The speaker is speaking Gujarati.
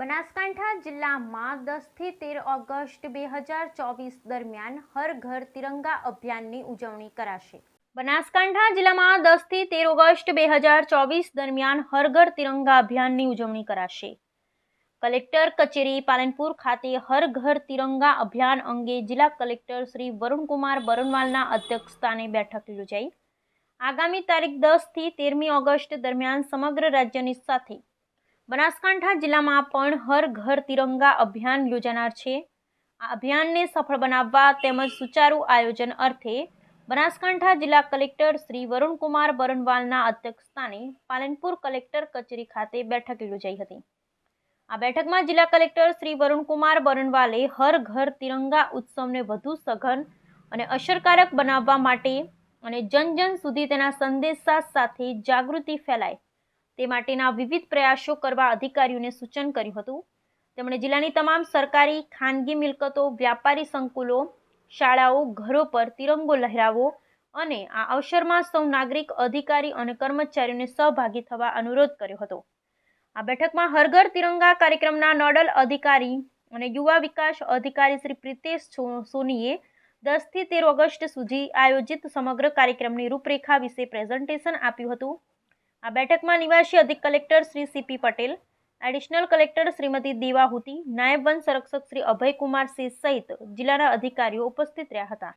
બનાસકાંઠા જિલ્લામાં દસથી તેર ઓગસ્ટ બે હજાર ચોવીસ દરમિયાન હર ઘર તિરંગા અભિયાનની ઉજવણી કરાશે. બનાસકાંઠા જિલ્લામાં દસથી તેર ઓગસ્ટ બે હજાર ચોવીસ દરમિયાન હર ઘર તિરંગા અભિયાનની ઉજવણી કરાશે. કલેક્ટર કચેરી પાલનપુર ખાતે હર ઘર તિરંગા અભિયાન અંગે જિલ્લા કલેક્ટર શ્રી વરુણકુમાર બરણવાલના અધ્યક્ષસ્થાને બેઠક યોજાઈ. આગામી તારીખ દસથી તેરમી ઓગસ્ટ દરમિયાન સમગ્ર રાજ્યની સાથે બનાસકાંઠા જિલ્લામાં પણ હર ઘર તિરંગા અભિયાન યોજાનાર છે. આ અભિયાનને સફળ બનાવવા તેમજ સુચારુ આયોજન અર્થે બનાસકાંઠા જિલ્લા કલેક્ટર શ્રી વરુણકુમાર બરનવાલના અધ્યક્ષસ્થાને પાલનપુર કલેક્ટર કચેરી ખાતે બેઠક યોજાઈ હતી. આ બેઠકમાં જિલ્લા કલેક્ટર શ્રી વરુણકુમાર બરણવાલે હર ઘર તિરંગા ઉત્સવને વધુ સઘન અને અસરકારક બનાવવા માટે અને જન જન સુધી તેના સંદેશા સાથે જાગૃતિ ફેલાય તે માટેના વિવિધ પ્રયાસો કરવા અધિકારીઓને સૂચન કર્યું હતું. તેમણે જિલ્લાની તમામ સરકારી, ખાનગી મિલકતો, વ્યાપારી સંકુલો, શાળાઓ, ઘરો પર તિરંગો લહેરાવો અને આ અવસરમાં સૌ નાગરિક, અધિકારી અને કર્મચારીઓને સહભાગી થવા અનુરોધ કર્યો હતો. આ બેઠકમાં હરઘર તિરંગા કાર્યક્રમના નોડલ અધિકારી અને યુવા વિકાસ અધિકારી શ્રી પ્રિતેશ સોનીએ દસથી તેર ઓગસ્ટ સુધી આયોજિત સમગ્ર કાર્યક્રમની રૂપરેખા વિશે પ્રેઝન્ટેશન આપ્યું હતું. આ બેઠકમાં નિવાસી અધિક collector Shri CP Patel, additional collector Shrimati Divahuti, નાયબ વન સંરક્ષક શ્રી અભયકુમાર સિંહ સહિત જિલ્લાના અધિકારીઓ ઉપસ્થિત રહ્યા હતા.